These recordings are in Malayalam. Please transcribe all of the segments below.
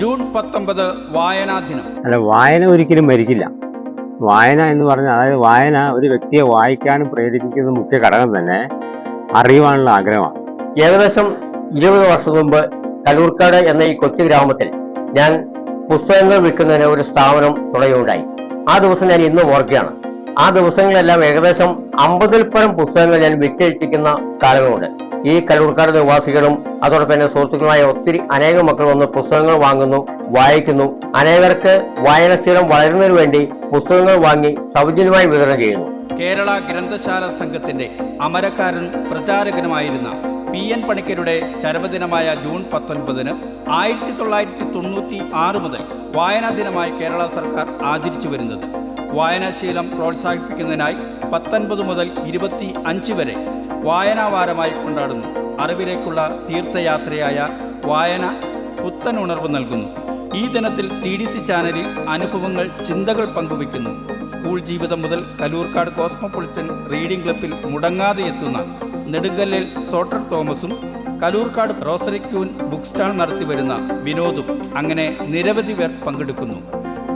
ജൂൺ പത്തൊമ്പത് വായനാ ദിനം. അല്ല വായന ഒരിക്കലും മരിക്കില്ല വായന എന്ന് പറഞ്ഞാൽ അതായത് വായന ഒരു വ്യക്തിയെ വായിക്കാനും പ്രേരിപ്പിക്കുന്ന മുഖ്യ ഘടകം തന്നെ അറിയുവാനുള്ള ആഗ്രഹമാണ്. ഏകദേശം ഇരുപത് വർഷം മുമ്പ് കലൂർക്കാട് എന്ന ഈ കൊച്ചു ഗ്രാമത്തിൽ ഞാൻ പുസ്തകങ്ങൾ വിൽക്കുന്നതിന് ഒരു സ്ഥാപനം തുടങ്ങുകയുണ്ടായി ആ ദിവസം ഞാൻ ഇന്നും ഓർക്കുകയാണ്. ആ ദിവസങ്ങളെല്ലാം ഏകദേശം അമ്പതിൽ പരം പുസ്തകങ്ങൾ ഞാൻ വിറ്റഴിച്ചിരിക്കുന്ന കാലങ്ങളുണ്ട്. ഈ കലൂർക്കാട് നിവാസികളും അതോടൊപ്പം തന്നെ സുഹൃത്തുക്കളായ ഒത്തിരി അനേകം മക്കൾ വന്ന് പുസ്തകങ്ങൾ വാങ്ങുന്നു വായിക്കുന്നു. അനേകർക്ക് വായനശീലം വളരുന്നതിന് വേണ്ടി പുസ്തകങ്ങൾ വാങ്ങി സൗജന്യമായി വിതരണം ചെയ്യുന്നു. കേരള ഗ്രന്ഥശാല സംഘത്തിന്റെ അമരക്കാരൻ പ്രചാരകനുമായിരുന്ന പി എൻ പണിക്കരുടെ ചരമദിനമായ ജൂൺ പത്തൊൻപതിന് ആയിരത്തി തൊള്ളായിരത്തി തൊണ്ണൂറ്റി ആറ് മുതൽ വായനാ ദിനമായി കേരള സർക്കാർ ആചരിച്ചു വരുന്നത്. വായനാശീലം പ്രോത്സാഹിപ്പിക്കുന്നതിനായി പത്തൊൻപത് മുതൽ ഇരുപത്തി അഞ്ച് വരെ വായനാവാരമായി കൊണ്ടാടുന്നു. അറിവിലേക്കുള്ള തീർത്ഥയാത്രയായ വായന പുത്തൻ ഉണർവ് നൽകുന്നു. ഈ ദിനത്തിൽ ടി ഡി സി ചാനലിൽ അനുഭവങ്ങൾ ചിന്തകൾ പങ്കുവയ്ക്കുന്നു. സ്കൂൾ ജീവിതം മുതൽ കലൂർക്കാട് കോസ്മോപൊളിറ്റൻ റീഡിംഗ് ക്ലബിൽ മുടങ്ങാതെ എത്തുന്ന നെടുങ്കല്ലിൽ സോട്ടർ തോമസും കലൂർക്കാട് റോസറിക്യൂൻ ബുക്ക് സ്റ്റാൾ നടത്തി വരുന്ന വിനോദും അങ്ങനെ നിരവധി പേർ പങ്കെടുക്കുന്നു.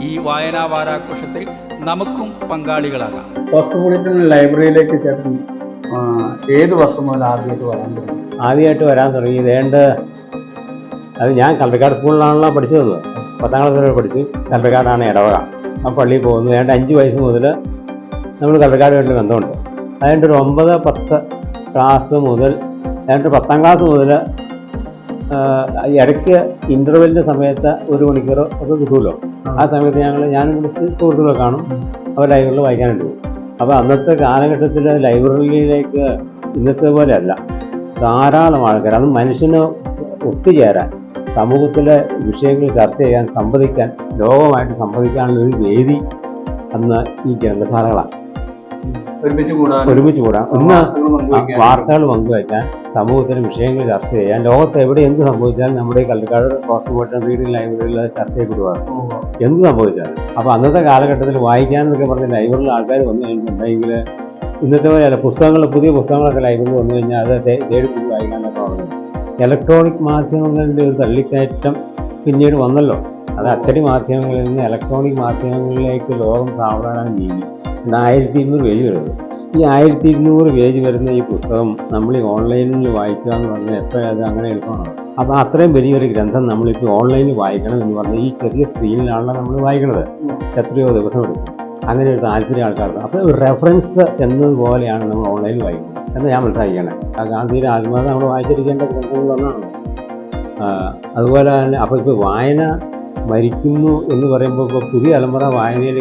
ഈ വായനാ വാരാഘോഷത്തിൽ നമുക്കും പങ്കാളികളാകാം. കോസ്മോപൊളിറ്റൻ ലൈബ്രറിയിലേക്ക് ചേട്ടൻ ആ, ഏത് വർഷം മുതൽ ആദ്യമായിട്ട് വരാൻ തുടങ്ങി? ആദ്യമായിട്ട് വരാൻ തുടങ്ങി. വേണ്ട അത് ഞാൻ കണ്ടക്കാട് സ്കൂളിലാണല്ലോ പഠിച്ചത്. പത്താം ക്ലാസ് വരെ പഠിച്ചു. കണ്ടക്കാടാണ് ഇടവക. ആ പള്ളിയിൽ പോകുന്നു. വേണ്ട അഞ്ച് വയസ്സ് മുതൽ നമ്മൾ കണ്ടക്കാടുമായിട്ട് ബന്ധമുണ്ട് അതിന്റെ ഒരു ഒമ്പത് പത്ത് ക്ലാസ് മുതൽ ഏതാണ്ട് പത്താം ക്ലാസ് മുതൽ ഇടയ്ക്ക് ഇന്റർവെല്ലിന്റെ സമയത്ത് ഒരു മണിക്കൂർ ഒക്കെ കിട്ടുമല്ലോ ആ. സമയത്ത് ഞങ്ങൾ ഞാൻ സുഹൃത്തുക്കളെ കാണും. അവർ ലൈബ്രറിയിൽ വായിക്കാനുണ്ട് പോകും. അപ്പോൾ അന്നത്തെ കാലഘട്ടത്തിൽ ലൈബ്രറിയിലേക്ക് ഇന്നത്തെ പോലെ അല്ല. ധാരാളം ആൾക്കാർ അത് മനുഷ്യന് ഒത്തുചേരാൻ സമൂഹത്തിലെ വിഷയങ്ങൾ ചർച്ച ചെയ്യാൻ സംവദിക്കാൻ ലോകമായിട്ട് സംവദിക്കാനുള്ള ഒരു വേദി അന്ന് ഈ ഗ്രന്ഥശാലകളാണ്. ഒരുമിച്ച് കൂടാൻ ഒരുമിച്ച് കൂടാൻ. ഇന്ന് വാർത്തകൾ പങ്കുവയ്ക്കാൻ. സമൂഹത്തിന് വിഷയങ്ങൾ ചർച്ച ചെയ്യാൻ ലോകത്ത് എവിടെ എന്ത് സംഭവിച്ചാലും നമ്മുടെ ഈ കള്ളിക്കാട് പോസ്റ്റ്മോർട്ടം റീഡിംഗ് ലൈബ്രറിയിൽ ചർച്ച ചെയ്യപ്പെടുവാണ് എന്ത് സംഭവിച്ചാലും. അപ്പോൾ അന്നത്തെ കാലഘട്ടത്തിൽ വായിക്കാനെന്നൊക്കെ പറഞ്ഞ ലൈബ്രറിയിൽ ആൾക്കാർ വന്നു കഴിഞ്ഞിട്ടുണ്ടെങ്കിൽ ഇന്നത്തെ പോലെയല്ല പുസ്തകങ്ങൾ പുതിയ പുസ്തകങ്ങളൊക്കെ ലൈബ്രറി വന്നു കഴിഞ്ഞാൽ അത് തേടി പോയി വായിക്കാനൊക്കെ പറഞ്ഞു ഇലക്ട്രോണിക് മാധ്യമങ്ങളുടെ ഒരു തള്ളിക്കയറ്റം പിന്നീട് വന്നല്ലോ. അത് അച്ചടി മാധ്യമങ്ങളിൽ നിന്ന് ഇലക്ട്രോണിക് മാധ്യമങ്ങളിലേക്ക് ലോകം സാവധാനം നീങ്ങി. ആയിരത്തി ഇരുന്നൂറ് പേജ് വരുന്നത് ഈ ആയിരത്തി ഇരുന്നൂറ് പേജ് വരുന്ന ഈ പുസ്തകം നമ്മൾ ഈ ഓൺലൈനിൽ വായിക്കുക എന്ന് പറഞ്ഞാൽ എത്ര അത് അങ്ങനെ എളുപ്പമാണ്. അപ്പോൾ അത്രയും വലിയൊരു ഗ്രന്ഥം നമ്മളിപ്പോൾ ഓൺലൈനിൽ വായിക്കണം എന്ന് പറഞ്ഞാൽ ഈ ചെറിയ സ്ക്രീനിലാണല്ലോ നമ്മൾ വായിക്കുന്നത്. എത്രയോ ദിവസം എടുക്കും. അങ്ങനെ ഒരു താല്പര്യം ആൾക്കാർക്ക്. അപ്പോൾ റെഫറൻസ് എന്നതുപോലെയാണ് നമ്മൾ ഓൺലൈനിൽ വായിക്കുന്നത്. എന്ന് ഞാൻ മനസ്സിലാക്കിയാണ് ആ ഗാന്ധിയുടെ ആത്മകഥ നമ്മൾ വായിച്ചിരിക്കേണ്ട ഗ്രന്ഥങ്ങളൊന്നാണ് ആ, അതുപോലെ തന്നെ അപ്പോൾ ഇപ്പോൾ വായന മരിക്കുന്നു എന്ന് പറയുമ്പോൾ ഇപ്പോൾ പുതിയ തലമുറ വായനയിലേക്ക്